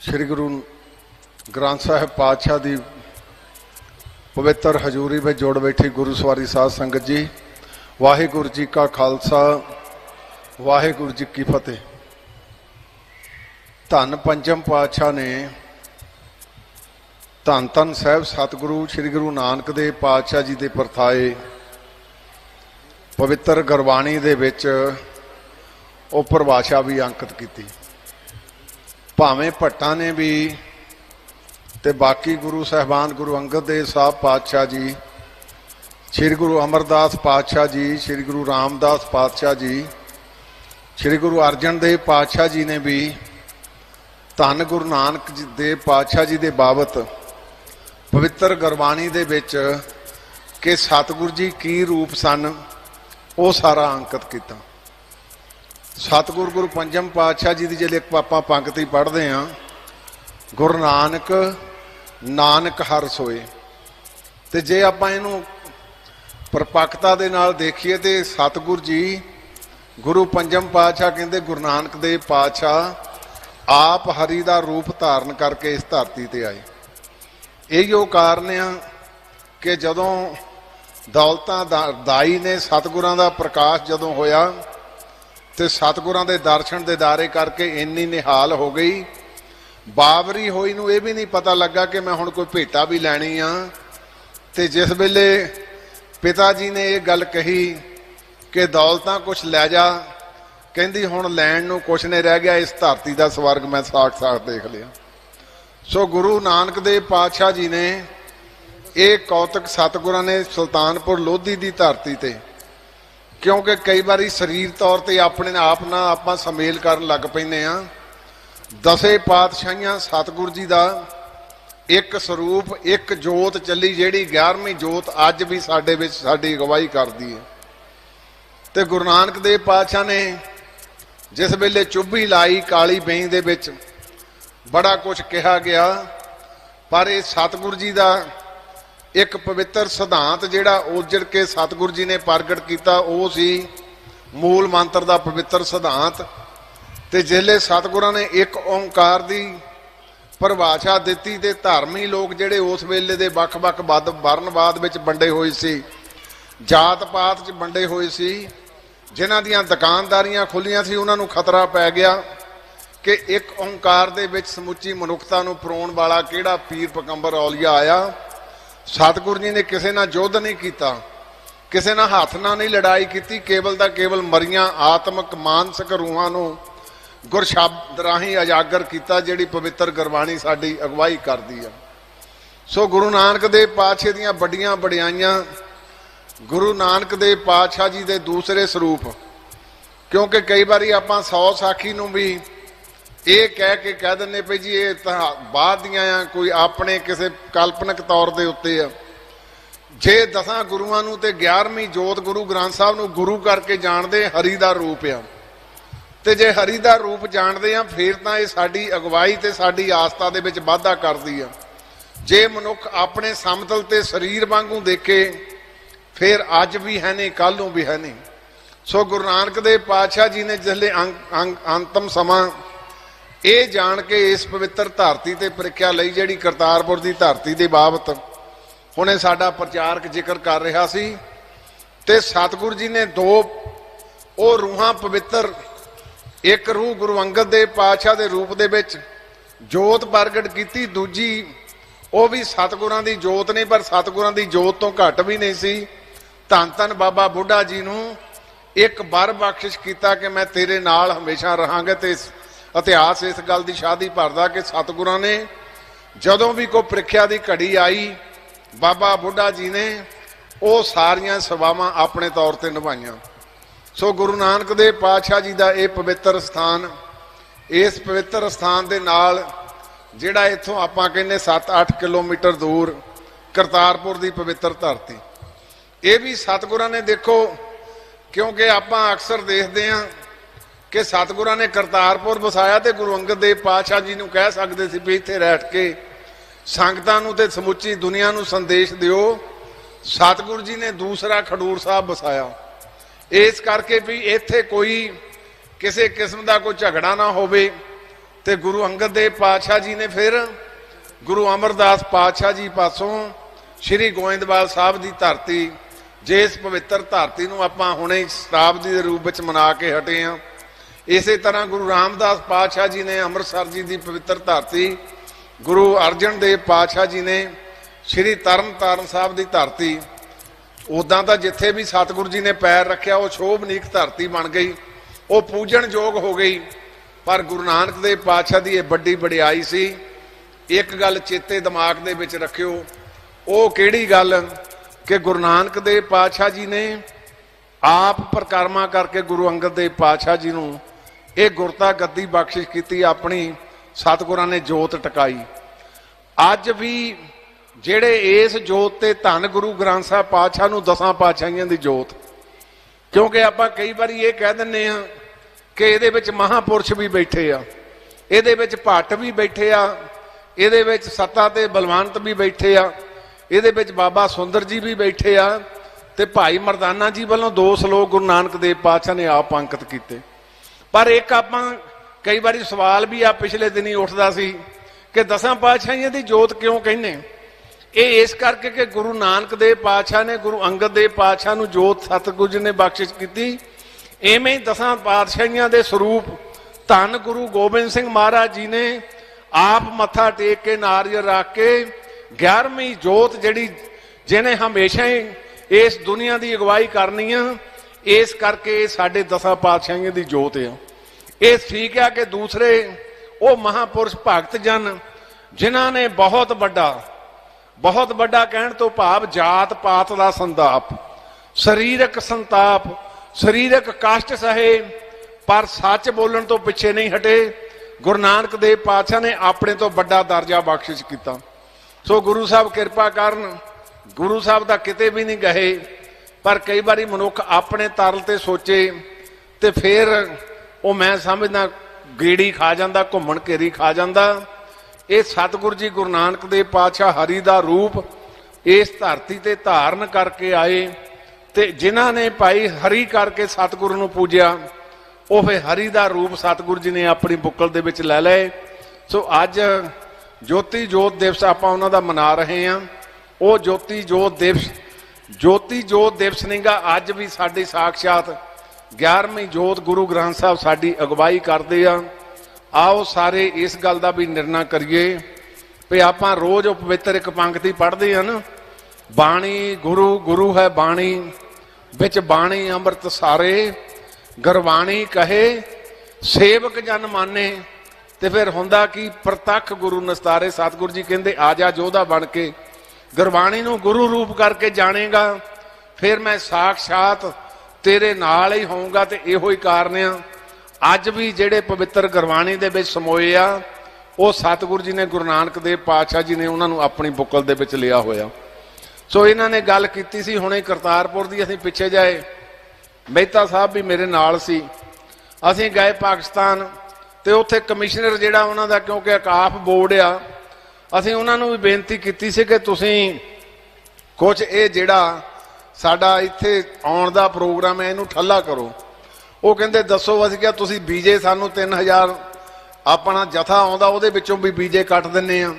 ਸ੍ਰੀ ਗੁਰੂ ਗ੍ਰੰਥ ਸਾਹਿਬ ਪਾਤਸ਼ਾਹ ਦੀ ਪਵਿੱਤਰ ਹਜ਼ੂਰੀ ਵਿੱਚ ਜੋੜ ਬੈਠੀ ਗੁਰੂ ਸਵਾਰੀ ਸਾਧ ਸੰਗਤ ਜੀ, ਵਾਹਿਗੁਰੂ ਜੀ ਕਾ ਖਾਲਸਾ, ਵਾਹਿਗੁਰੂ ਜੀ ਕੀ ਫਤਿਹ। ਧੰਨ ਪੰਚਮ ਪਾਤਸ਼ਾਹ ਨੇ ਧੰਨ ਧੰਨ ਸਾਹਿਬ ਸਤਿਗੁਰੂ ਸ੍ਰੀ ਗੁਰੂ ਨਾਨਕ ਦੇਵ ਪਾਤਸ਼ਾਹ ਜੀ ਦੇ ਪਰਥਾਏ ਪਵਿੱਤਰ ਗੁਰਬਾਣੀ ਦੇ ਵਿੱਚ ਉਹ ਪਰਿਭਾਸ਼ਾ ਵੀ ਅੰਕਿਤ ਕੀਤੀ। ਭਾਵੇਂ ਭੱਟਾਂ ਨੇ ਵੀ ਤੇ ਬਾਕੀ ਗੁਰੂ ਸਾਹਿਬਾਨ ਗੁਰੂ ਅੰਗਦ ਦੇਵ ਸਾਹਿਬ ਪਾਤਸ਼ਾਹ ਜੀ, ਸ੍ਰੀ ਗੁਰੂ ਅਮਰਦਾਸ ਪਾਤਸ਼ਾਹ ਜੀ, ਸ੍ਰੀ ਗੁਰੂ ਰਾਮਦਾਸ ਪਾਤਸ਼ਾਹ ਜੀ, ਸ੍ਰੀ ਗੁਰੂ ਅਰਜਨ ਦੇਵ ਪਾਤਸ਼ਾਹ ਜੀ ਨੇ ਵੀ, ਧੰਨ ਗੁਰੂ ਨਾਨਕ ਦੇਵ ਪਾਤਸ਼ਾਹ ਜੀ ਦੇ ਬਾਬਤ ਪਵਿੱਤਰ ਗੁਰਬਾਣੀ ਦੇ ਵਿੱਚ ਕਿ ਸਤਿਗੁਰੂ ਜੀ ਕੀ ਰੂਪ ਸਨ, ਉਹ ਸਾਰਾ ਅੰਕਿਤ ਕੀਤਾ। ਸਤਿਗੁਰ ਗੁਰੂ ਪੰਜਮ ਪਾਤਸ਼ਾਹ ਜੀ ਦੀ ਜਿਹੜੇ ਆਪਾਂ ਪੰਕਤੀ ਪੜ੍ਹਦੇ ਆਂ ਗੁਰੂ ਨਾਨਕ ਨਾਨਕ ਹਰ ਸੋਏ। ਤੇ ਜੇ ਆਪਾਂ ਇਹਨੂੰ ਪਰਪੱਕਤਾ ਦੇ ਨਾਲ ਦੇਖੀਏ ਤੇ ਸਤਿਗੁਰ ਜੀ, ਗੁਰੂ ਪੰਜਮ ਪਾਤਸ਼ਾਹ ਕਹਿੰਦੇ, ਗੁਰੂ ਨਾਨਕ ਦੇਵ ਪਾਤਸ਼ਾਹ ਆਪ ਹਰੀ ਦਾ ਰੂਪ ਧਾਰਨ ਕਰਕੇ ਇਸ ਧਰਤੀ ਤੇ ਆਏ। ਇਹ ਜੋ ਕਾਰਨ ਆ ਕਿ ਜਦੋਂ ਦੌਲਤਾਂ ਦਾ, ਦਾਈ ਨੇ ਸਤਿਗੁਰਾਂ ਦਾ ਪ੍ਰਕਾਸ਼ ਜਦੋਂ ਹੋਇਆ ਤੇ ਸਤਿਗੁਰਾਂ ਦੇ ਦਰਸ਼ਨ ਦੇ ਦਾਰੇ ਕਰਕੇ ਇੰਨੀ ਨਿਹਾਲ ਹੋ ਗਈ। ਬਾਬਰੀ ਹੋਈ ਨੂੰ ਇਹ ਵੀ ਨਹੀਂ ਪਤਾ ਲੱਗਾ ਕਿ ਮੈਂ ਹੁਣ ਕੋਈ ਭੇਟਾ ਵੀ ਲੈਣੀ ਆ। ਤੇ ਜਿਸ ਵੇਲੇ ਪਿਤਾ ਜੀ ਨੇ ਇਹ ਗੱਲ ਕਹੀ ਕਿ ਦੌਲਤਾਂ ਕੁਝ ਲੈ ਜਾ, ਕਹਿੰਦੀ ਹੁਣ ਲੈਣ ਨੂੰ ਕੁਝ ਨਹੀਂ ਰਹਿ ਗਿਆ, ਇਸ ਧਰਤੀ ਦਾ ਸਵਰਗ ਮੈਂ ਸਾਖ-ਸਾਖ ਦੇਖ ਲਿਆ। ਸੋ ਗੁਰੂ ਨਾਨਕ ਦੇਵ ਪਾਤਸ਼ਾਹ ਜੀ ਨੇ ਇਹ ਕੌਤਕ ਸਤਿਗੁਰਾਂ ਨੇ ਸੁਲਤਾਨਪੁਰ ਲੋਧੀ ਦੀ ਧਰਤੀ ਤੇ ਕਿਉਂਕਿ ਕਈ ਵਾਰੀ ਸਰੀਰ ਤੌਰ ਤੇ ਆਪਣੇ ਆਪ ਨਾਲ ਆਪਾਂ ਸਮੇਲ ਕਰਨ ਲੱਗ ਪੈਂਦੇ ਆ ਦਸੇ ਪਾਤਸ਼ਾਹੀਆਂ ਸਤਿਗੁਰੂ ਜੀ ਦਾ ਇੱਕ ਸਰੂਪ, ਇੱਕ ਜੋਤ ਚੱਲੀ ਜਿਹੜੀ 11ਵੀਂ ਜੋਤ ਅੱਜ ਵੀ ਸਾਡੇ ਵਿੱਚ ਸਾਡੀ ਅਗਵਾਈ ਕਰਦੀ ਹੈ। ਤੇ ਗੁਰੂ ਨਾਨਕ ਦੇਵ ਪਾਤਸ਼ਾਹ ਨੇ ਜਿਸ ਵੇਲੇ ਚੁੱਭੀ ਲਾਈ ਕਾਲੀ ਬੇਈ ਦੇ ਵਿੱਚ, ਬੜਾ ਕੁਝ ਕਿਹਾ ਗਿਆ, ਪਰ ਇਹ ਸਤਿਗੁਰੂ ਜੀ ਦਾ ਇੱਕ ਪਵਿੱਤਰ ਸਿਧਾਂਤ ਜਿਹੜਾ ਉਜੜ ਕੇ ਸਤਿਗੁਰੂ ਜੀ ਨੇ ਪ੍ਰਗਟ ਕੀਤਾ, ਉਹ ਸੀ ਮੂਲ ਮੰਤਰ ਦਾ ਪਵਿੱਤਰ ਸਿਧਾਂਤ। ਤੇ ਜਿਹੜੇ ਸਤਿਗੁਰਾਂ ਨੇ ਇੱਕ ਓੰਕਾਰ ਦੀ ਪਰਿਭਾਸ਼ਾ ਦਿੱਤੀ ਤੇ ਧਰਮੀ ਲੋਕ ਜਿਹੜੇ ਉਸ ਵੇਲੇ ਦੇ ਵੱਖ-ਵੱਖ ਵੱਧ ਵਰਨਵਾਦ ਵਿੱਚ ਵੰਡੇ ਹੋਏ ਸੀ ਜਾਤ ਪਾਤ 'ਚ ਵੰਡੇ ਹੋਏ ਸੀ, ਜਿਨ੍ਹਾਂ ਦੀਆਂ ਦੁਕਾਨਦਾਰੀਆਂ ਖੁੱਲੀਆਂ ਸੀ, ਉਹਨਾਂ ਨੂੰ ਖਤਰਾ ਪੈ ਗਿਆ ਕਿ ਇੱਕ ਓੰਕਾਰ ਦੇ ਵਿੱਚ ਸਮੁੱਚੀ ਮਨੁੱਖਤਾ ਨੂੰ ਪਰੋਣ ਵਾਲਾ ਕਿਹੜਾ ਪੀਰ ਪਕੰਬਰ ਔਲੀਆ ਆਇਆ। ਸਤਿਗੁਰੂ ਜੀ ਨੇ ਕਿਸੇ ਨਾਲ ਯੁੱਧ ਨਹੀਂ ਕੀਤਾ, ਕਿਸੇ ਨਾਲ ਹੱਥ ਨਾਲ ਨਹੀਂ ਲੜਾਈ ਕੀਤੀ, ਕੇਵਲ ਦਾ ਕੇਵਲ ਮਰੀਆਂ ਆਤਮਿਕ ਮਾਨਸਿਕ ਰੂਹਾਂ ਨੂੰ ਗੁਰ ਸ਼ਬਦ ਰਾਹੀਂ ਉਜਾਗਰ ਕੀਤਾ, ਜਿਹੜੀ ਪਵਿੱਤਰ ਗੁਰਬਾਣੀ ਸਾਡੀ ਅਗਵਾਈ ਕਰਦੀ ਆ। ਸੋ ਗੁਰੂ ਨਾਨਕ ਦੇਵ ਪਾਤਸ਼ਾਹ ਦੀਆਂ ਵੱਡੀਆਂ ਵਡਿਆਈਆਂ, ਗੁਰੂ ਨਾਨਕ ਦੇਵ ਪਾਤਸ਼ਾਹ ਜੀ ਦੇ ਦੂਸਰੇ ਸਰੂਪ, ਕਿਉਂਕਿ ਕਈ ਵਾਰੀ ਆਪਾਂ 100 ਸਾਖੀ ਨੂੰ ਵੀ ਇਹ ਕਹਿ ਕੇ ਕਹਿ ਦਿੰਨੇ ਪਈ ਜੀ, ਇਹ ਤਾਂ ਬਾਅਦ ਦੀਆਂ ਆ, ਕੋਈ ਆਪਣੇ ਕਿਸੇ ਕਲਪਨਿਕ ਤੌਰ ਦੇ ਉੱਤੇ ਆ। ਜੇ ਦਸਾਂ ਗੁਰੂਆਂ ਨੂੰ ਤੇ 11ਵੀਂ ਜੋਤ ਗੁਰੂ ਗ੍ਰੰਥ ਸਾਹਿਬ ਨੂੰ ਗੁਰੂ ਕਰਕੇ ਜਾਣਦੇ ਹਰੀ ਦਾ ਰੂਪ ਆ। ਤੇ ਜੇ ਹਰੀ ਦਾ ਰੂਪ ਜਾਣਦੇ ਆ, ਫਿਰ ਤਾਂ ਇਹ ਸਾਡੀ ਅਗਵਾਈ ਤੇ ਸਾਡੀ ਆਸਥਾ ਦੇ ਵਿੱਚ ਵਾਧਾ ਕਰਦੀ ਆ। ਜੇ ਮਨੁੱਖ ਆਪਣੇ ਸਮਤਲ ਤੇ ਸਰੀਰ ਵਾਂਗੂ ਦੇਖੇ, ਫਿਰ ਅੱਜ ਵੀ ਹੈ ਨਹੀਂ ਕੱਲ ਨੂੰ ਵੀ ਹੈ ਨਹੀਂ। ਸੋ ਗੁਰੂ ਨਾਨਕ ਦੇਵ ਪਾਤਸ਼ਾਹ ਜੀ ਨੇ ਜਿਹੜੇ ਅੰਤਮ ਸਮਾਂ ਇਹ ਜਾਣ ਕੇ ਇਸ ਪਵਿੱਤਰ ਧਰਤੀ ਤੇ ਪ੍ਰੀਖਿਆ ਲਈ ਜਿਹੜੀ ਕਰਤਾਰਪੁਰ ਦੀ ਧਰਤੀ ਦੇ ਬਾਬਤ ਹੁਣੇ ਸਾਡਾ ਪ੍ਰਚਾਰਕ ਜ਼ਿਕਰ ਕਰ ਰਿਹਾ ਸੀ ਤੇ ਸਤਿਗੁਰੂ ਜੀ ਨੇ ਦੋ ਉਹ ਰੂਹਾਂ ਪਵਿੱਤਰ, ਇੱਕ ਰੂਹ ਗੁਰੂ ਅੰਗਦ ਦੇਵ ਪਾਤਸ਼ਾਹ ਦੇ ਰੂਪ ਦੇ ਵਿੱਚ ਜੋਤ ਪ੍ਰਗਟ ਕੀਤੀ, ਦੂਜੀ ਉਹ ਵੀ ਸਤਿਗੁਰਾਂ ਦੀ ਜੋਤ ਨਹੀਂ, ਪਰ ਸਤਿਗੁਰਾਂ ਦੀ ਜੋਤ ਤੋਂ ਘੱਟ ਵੀ ਨਹੀਂ ਸੀ। ਧੰਨ ਧੰਨ ਬਾਬਾ ਬੁੱਢਾ ਜੀ ਨੂੰ ਇੱਕ ਬਰ ਬਖਸ਼ਿਸ਼ ਕੀਤਾ ਕਿ ਮੈਂ ਤੇਰੇ ਨਾਲ ਹਮੇਸ਼ਾ ਰਹਾਂਗਾ ਤੇ ਇਤਿਹਾਸ ਇਸ ਗੱਲ ਦੀ ਸ਼ਾਦੀ ਭਰਦਾ ਕਿ ਸਤਿਗੁਰਾਂ ਨੇ ਜਦੋਂ ਵੀ ਕੋਈ ਪ੍ਰੀਖਿਆ ਦੀ ਘੜੀ ਆਈ, ਬਾਬਾ ਬੁੱਢਾ ਜੀ ਨੇ ਉਹ ਸਾਰੀਆਂ ਸੇਵਾਵਾਂ ਆਪਣੇ ਤੌਰ ਤੇ ਨਿਭਾਈਆਂ। ਸੋ ਗੁਰੂ ਨਾਨਕ ਦੇਵ ਪਾਤਸ਼ਾਹ ਜੀ ਦਾ ਇਹ ਪਵਿੱਤਰ ਸਥਾਨ, ਇਸ ਪਵਿੱਤਰ ਸਥਾਨ ਦੇ ਨਾਲ ਜਿਹੜਾ ਇੱਥੋਂ ਆਪਾਂ ਕਹਿੰਦੇ 7-8 ਕਿਲੋਮੀਟਰ ਦੂਰ ਕਰਤਾਰਪੁਰ ਦੀ ਪਵਿੱਤਰ ਧਰਤੀ। ਇਹ ਵੀ ਸਤਿਗੁਰਾਂ ਨੇ ਦੇਖੋ, ਕਿਉਂਕਿ ਆਪਾਂ ਅਕਸਰ ਦੇਖਦੇ ਆਂ ਕਿ ਸਤਿਗੁਰਾਂ ਨੇ ਕਰਤਾਰਪੁਰ ਵਸਾਇਆ ਤੇ ਗੁਰੂ ਅੰਗਦ ਦੇਵ ਪਾਤਸ਼ਾਹ ਜੀ ਨੂੰ ਕਹਿ ਸਕਦੇ ਸੀ ਵੀ ਇੱਥੇ ਰਹਿ ਕੇ ਸੰਗਤਾਂ ਨੂੰ ਤੇ ਸਮੁੱਚੀ ਦੁਨੀਆ ਨੂੰ ਸੰਦੇਸ਼ ਦਿਓ। ਸਤਿਗੁਰੂ ਜੀ ਨੇ ਦੂਸਰਾ ਖਡੂਰ ਸਾਹਿਬ ਵਸਾਇਆ। ਇਸ ਕਰਕੇ ਵੀ ਇੱਥੇ ਕੋਈ ਕਿਸੇ ਕਿਸਮ ਦਾ ਕੋਈ ਝਗੜਾ ਨਾ ਹੋਵੇ ਤੇ ਗੁਰੂ ਅੰਗਦ ਦੇਵ ਪਾਤਸ਼ਾਹ ਜੀ ਨੇ ਫਿਰ ਗੁਰੂ ਅਮਰਦਾਸ ਪਾਤਸ਼ਾਹ ਜੀ ਪਾਸੋਂ ਸ੍ਰੀ ਗੋਇੰਦਵਾਲ ਸਾਹਿਬ ਦੀ ਧਰਤੀ ਜਿਸ ਪਵਿੱਤਰ ਧਰਤੀ ਨੂੰ ਆਪਾਂ ਹੁਣੇ ਸ਼ਤਾਬਦੀ ਦੇ ਰੂਪ ਵਿੱਚ ਮਨਾ ਕੇ ਹਟੇ ਹਾਂ ਇਸੇ ਤਰ੍ਹਾਂ ਗੁਰੂ ਰਾਮਦਾਸ ਪਾਤਸ਼ਾਹ ਜੀ ਨੇ ਅੰਮ੍ਰਿਤਸਰ ਜੀ ਦੀ ਪਵਿੱਤਰ ਧਰਤੀ, ਗੁਰੂ ਅਰਜਨ ਦੇਵ ਪਾਤਸ਼ਾਹ ਜੀ ਨੇ ਸ੍ਰੀ ਤਰਨਤਾਰਨ ਸਾਹਿਬ ਦੀ ਧਰਤੀ ਉਦਾਂ ਤਾਂ ਜਿੱਥੇ ਵੀ ਸਤਿਗੁਰੂ ਜੀ ਨੇ ਪੈਰ ਰੱਖਿਆ, ਉਹ ਸ਼ੋਭਨੀਕ ਧਰਤੀ ਬਣ ਗਈ, ਉਹ ਪੂਜਣਯੋਗ ਹੋ ਗਈ, ਪਰ ਗੁਰੂ ਨਾਨਕ ਦੇਵ ਪਾਤਸ਼ਾਹ ਦੀ ਇਹ ਵੱਡੀ ਵਡਿਆਈ ਸੀ, ਇੱਕ ਗੱਲ ਚੇਤੇ ਦਿਮਾਗ ਦੇ ਵਿੱਚ ਰੱਖਿਓ, ਉਹ ਕਿਹੜੀ ਗੱਲ ਕਿ ਗੁਰੂ ਨਾਨਕ ਦੇਵ ਪਾਤਸ਼ਾਹ ਜੀ ਨੇ ਆਪ ਪ੍ਰਕਰਮਾ ਕਰਕੇ ਗੁਰੂ ਅੰਗਦ ਦੇਵ ਪਾਤਸ਼ਾਹ ਜੀ ਨੂੰ ਇਹ ਗੁਰਤਾ ਗੱਦੀ ਬਖਸ਼ਿਸ਼ ਕੀਤੀ, ਆਪਣੀ ਸਤਿਗੁਰਾਂ ਨੇ ਜੋਤ ਟਿਕਾਈ। ਅੱਜ ਵੀ ਜਿਹੜੇ ਇਸ ਜੋਤ ਤੇ ਧੰਨ ਗੁਰੂ ਗ੍ਰੰਥ ਸਾਹਿਬ ਪਾਤਸ਼ਾਹ ਨੂੰ ਦਸਾਂ ਪਾਤਸ਼ਾਹੀਆਂ ਦੀ ਜੋਤ, ਕਿਉਂਕਿ ਆਪਾਂ ਕਈ ਵਾਰੀ ਇਹ ਕਹਿ ਦਿੰਨੇ ਆ ਕਿ ਇਹਦੇ ਵਿੱਚ ਮਹਾਪੁਰਸ਼ ਵੀ ਬੈਠੇ ਆ, ਇਹਦੇ ਵਿੱਚ ਭੱਟ ਵੀ ਬੈਠੇ ਆ, ਇਹਦੇ ਵਿੱਚ ਸੱਤਾ ਤੇ ਬਲਵੰਤ ਵੀ ਬੈਠੇ ਆ, ਇਹਦੇ ਵਿੱਚ ਬਾਬਾ ਸੁੰਦਰ ਜੀ ਵੀ ਬੈਠੇ ਆ ਤੇ ਭਾਈ ਮਰਦਾਨਾ ਜੀ ਵੱਲੋਂ ਦੋ ਸ਼ਲੋਕ ਗੁਰੂ ਨਾਨਕ ਦੇਵ ਪਾਤਸ਼ਾਹ ਨੇ ਆਪ ਅੰਕਿਤ ਕੀਤੇ। ਪਰ ਇੱਕ ਆਪਾਂ ਕਈ ਵਾਰੀ ਸਵਾਲ ਵੀ ਆ, ਪਿਛਲੇ ਦਿਨੀ ਉੱਠਦਾ ਸੀ ਕਿ ਦਸਾਂ ਪਾਤਸ਼ਾਹੀਆਂ ਦੀ ਜੋਤ ਕਿਉਂ ਕਹਿੰਨੇ ਇਹ ਇਸ ਕਰਕੇ ਕਿ ਗੁਰੂ ਨਾਨਕ ਦੇਵ ਪਾਤਸ਼ਾਹ ਨੇ, ਗੁਰੂ ਅੰਗਦ ਦੇਵ ਪਾਤਸ਼ਾਹ ਨੂੰ ਜੋਤ ਸਤਿਗੁਰੂ ਜੀ ਨੇ ਬਖਸ਼ਿਸ਼ ਕੀਤੀ। ਐਵੇਂ ਹੀ ਦਸਾਂ ਪਾਤਸ਼ਾਹੀਆਂ ਦੇ ਸਰੂਪ ਧੰਨ ਗੁਰੂ ਗੋਬਿੰਦ ਸਿੰਘ ਮਹਾਰਾਜ ਜੀ ਨੇ ਆਪ ਮੱਥਾ ਟੇਕ ਕੇ ਨਾਰੀਅਲ ਰੱਖ ਕੇ 11ਵੀਂ ਜੋਤ ਜਿਹੜੀ ਜਿਹਨੇ ਹਮੇਸ਼ਾ ਹੀ ਇਸ ਦੁਨੀਆ ਦੀ ਅਗਵਾਈ ਕਰਨੀ ਆ, ਇਸ ਕਰਕੇ ਸਾਡੇ ਦਸਾਂ ਪਾਤਸ਼ਾਹੀਆਂ ਦੀ ਜੋਤ ਆ। ਇਹ ਠੀਕ ਆ ਕਿ ਦੂਸਰੇ ਉਹ ਮਹਾਪੁਰਸ਼ ਭਗਤ ਜਨ, ਜਿਨ੍ਹਾਂ ਨੇ ਬਹੁਤ ਵੱਡਾ ਬਹੁਤ ਵੱਡਾ ਕਹਿਣ ਤੋਂ ਭਾਵ ਜਾਤ ਪਾਤ ਦਾ ਸੰਤਾਪ, ਸਰੀਰਕ ਸੰਤਾਪ, ਸਰੀਰਕ ਕਸ਼ਟ ਸਹੇ, ਪਰ ਸੱਚ ਬੋਲਣ ਤੋਂ ਪਿੱਛੇ ਨਹੀਂ ਹਟੇ। ਗੁਰੂ ਨਾਨਕ ਦੇਵ ਪਾਤਸ਼ਾਹ ਨੇ ਆਪਣੇ ਤੋਂ ਵੱਡਾ ਦਰਜਾ ਬਖਸ਼ਿਸ਼ ਕੀਤਾ। ਸੋ ਗੁਰੂ ਸਾਹਿਬ ਕਿਰਪਾ ਕਰਨ, ਗੁਰੂ ਸਾਹਿਬ ਦਾ ਕਿਤੇ ਵੀ ਨਹੀਂ ਗਏ ਪਰ ਕਈ ਵਾਰੀ ਮਨੁੱਖ ਆਪਣੇ ਤਰਲ ਤੇ ਸੋਚੇ ਤੇ ਫਿਰ ਉਹ ਮੈਂ ਸਮਝਦਾ ਗੇੜੀ ਖਾ ਜਾਂਦਾ, ਘੁੰਮਣ ਘੇਰੀ ਖਾ ਜਾਂਦਾ। ਇਹ ਸਤਿਗੁਰੂ ਜੀ ਗੁਰੂ ਨਾਨਕ ਦੇਵ ਪਾਤਸ਼ਾਹ ਹਰੀ ਦਾ ਰੂਪ ਇਸ ਧਰਤੀ ਤੇ ਧਾਰਨ ਕਰਕੇ ਆਏ ਤੇ ਜਿਨ੍ਹਾਂ ਨੇ ਭਾਈ ਹਰੀ ਕਰਕੇ ਸਤਿਗੁਰ ਨੂੰ ਪੂਜਿਆ, ਉਹ ਫੇ ਹਰੀ ਦਾ ਰੂਪ ਸਤਿਗੁਰੂ ਜੀ ਨੇ ਆਪਣੀ ਬੁੱਕਲ ਦੇ ਵਿੱਚ ਲੈ ਲਏ। ਸੋ ਅੱਜ ਜੋਤੀ ਜੋਤ ਦਿਵਸ ਆਪਾਂ ਉਹਨਾਂ ਦਾ ਮਨਾ ਰਹੇ ਹਾਂ। ਉਹ ਜੋਤੀ ਜੋਤ ਦਿਵਸ, ਜੋਤੀ ਜੋਤ ਦਿਵਸ ਨਹੀਂਗਾ ਅੱਜ ਵੀ ਸਾਡੀ ਸਾਖਸ਼ਾਤ 11ਵੀਂ ਜੋਤ ਗੁਰੂ ਗ੍ਰੰਥ ਸਾਹਿਬ ਸਾਡੀ ਅਗਵਾਈ ਕਰਦੇ ਆ। ਆਓ ਸਾਰੇ ਇਸ ਗੱਲ ਦਾ ਵੀ ਨਿਰਣਾ ਕਰੀਏ ਵੀ ਆਪਾਂ ਰੋਜ਼ ਪਵਿੱਤਰ ਇੱਕ ਪੰਕਤੀ ਪੜ੍ਹਦੇ ਆ ਨਾ। ਬਾਣੀ ਗੁਰੂ ਗੁਰੂ ਹੈ ਬਾਣੀ, ਵਿੱਚ ਬਾਣੀ ਅੰਮ੍ਰਿਤ ਸਾਰੇ ਗਰਵਾਣੀ ਕਹੇ, ਸੇਵਕ ਜਨ ਮਾਨੇ, ਤੇ ਫਿਰ ਹੁੰਦਾ ਕੀ ਪ੍ਰਤੱਖ ਗੁਰੂ ਨਸਤਾਰੇ ਸਤਿਗੁਰੂ ਜੀ ਕਹਿੰਦੇ, ਆ ਜਾ ਜੋਧਾ ਬਣ ਕੇ, ਗੁਰਬਾਣੀ ਨੂੰ ਗੁਰੂ ਰੂਪ ਕਰਕੇ ਜਾਣੇਗਾ, ਫਿਰ ਮੈਂ ਸਾਖਸ਼ਾਤ ਤੇਰੇ ਨਾਲ ਹੀ ਹੋਊਂਗਾ ਤੇ ਇਹੋ ਹੀ ਕਾਰਨ ਆ। ਅੱਜ ਵੀ ਜਿਹੜੇ ਪਵਿੱਤਰ ਗੁਰਬਾਣੀ ਦੇ ਵਿੱਚ ਸਮੋਏ ਆ, ਉਹ ਸਤਿਗੁਰੂ ਜੀ ਨੇ ਗੁਰੂ ਨਾਨਕ ਦੇਵ ਪਾਤਸ਼ਾਹ ਜੀ ਨੇ ਉਹਨਾਂ ਨੂੰ ਆਪਣੀ ਬੁੱਕਲ ਦੇ ਵਿੱਚ ਲਿਆ ਹੋਇਆ। ਸੋ ਇਹਨਾਂ ਨੇ ਗੱਲ ਕੀਤੀ ਸੀ, ਹੁਣੇ ਕਰਤਾਰਪੁਰ ਦੀ ਅਸੀਂ ਪਿੱਛੇ ਜਾਏ। ਮਹਿਤਾ ਸਾਹਿਬ ਵੀ ਮੇਰੇ ਨਾਲ ਸੀ। ਅਸੀਂ ਗਏ ਪਾਕਿਸਤਾਨ ਤੇ ਉੱਥੇ ਕਮਿਸ਼ਨਰ ਜਿਹੜਾ ਉਹਨਾਂ ਦਾ, ਕਿਉਂਕਿ ਅਕਾਫ ਬੋਰਡ ਆ, ਅਸੀਂ ਉਹਨਾਂ ਨੂੰ ਵੀ ਬੇਨਤੀ ਕੀਤੀ ਸੀ ਕਿ ਤੁਸੀਂ ਕੁਝ ਇਹ ਜਿਹੜਾ ਸਾਡਾ ਇੱਥੇ ਆਉਣ ਦਾ ਪ੍ਰੋਗਰਾਮ ਹੈ, ਇਹਨੂੰ ਠੱਲਾ ਕਰੋ। ਉਹ ਕਹਿੰਦੇ, ਦੱਸੋ ਅਸੀਂ ਕਿਹਾ ਤੁਸੀਂ ਬੀਜੇ ਸਾਨੂੰ 3000 ਆਪਣਾ ਜਥਾ ਆਉਂਦਾ, ਉਹਦੇ ਵਿੱਚੋਂ ਵੀ ਬੀਜੇ ਕੱਟ ਦਿੰਨੇ ਆ।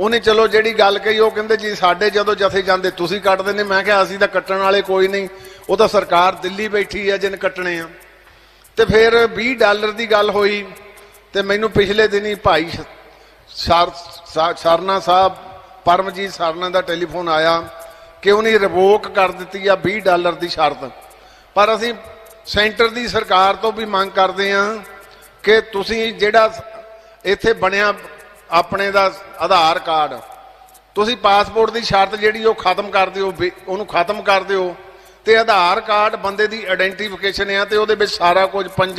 ਉਹਨੇ ਚਲੋ ਜਿਹੜੀ ਗੱਲ ਕਹੀ, ਉਹ ਕਹਿੰਦੇ, ਜੀ, ਸਾਡੇ ਜਦੋਂ ਜਥੇ ਜਾਂਦੇ, ਤੁਸੀਂ ਕੱਟ ਦਿੰਦੇ ਮੈਂ ਕਿਹਾ, ਅਸੀਂ ਤਾਂ ਕੱਟਣ ਵਾਲੇ ਕੋਈ ਨਹੀਂ, ਉਹ ਤਾਂ ਸਰਕਾਰ ਦਿੱਲੀ ਬੈਠੀ ਆ, ਜਿਨ ਕੱਟਣੇ ਆ। ਤੇ ਫਿਰ 20 ਡਾਲਰ ਦੀ ਗੱਲ ਹੋਈ, ਤੇ ਮੈਨੂੰ ਪਿਛਲੇ ਦਿਨੀ ਭਾਈ ਸਰ ਸਰਨਾ ਸਾਹਿਬ, ਪਰਮਜੀਤ ਸਰਨਾ ਦਾ ਟੈਲੀਫੋਨ ਆਇਆ। ਕਿ ਉਹਨੇ ਰਿਵੋਕ ਕਰ ਦਿੱਤੀ ਆ 20 ਡਾਲਰ ਦੀ ਸ਼ਰਤ? ਪਰ ਅਸੀਂ ਸੈਂਟਰ ਦੀ ਸਰਕਾਰ ਤੋਂ ਵੀ ਮੰਗ ਕਰਦੇ ਆ ਕਿ ਤੁਸੀਂ ਜਿਹੜਾ ਇੱਥੇ ਬਣਿਆ ਆਪਣੇ ਦਾ ਆਧਾਰ ਕਾਰਡ, ਤੁਸੀਂ ਪਾਸਪੋਰਟ ਦੀ ਸ਼ਰਤ ਜਿਹੜੀ ਉਹ ਖਤਮ ਕਰ ਦਿਓ, ਵੀ- ਉਹਨੂੰ ਖਤਮ ਕਰ ਦਿਓ ਤੇ ਆਧਾਰ ਕਾਰਡ ਬੰਦੇ ਦੀ ਆਇਡੈਂਟੀਫਿਕੇਸ਼ਨ ਆ ਤੇ ਉਹਦੇ ਵਿੱਚ ਸਾਰਾ ਕੁਝ ਪੰਜੇ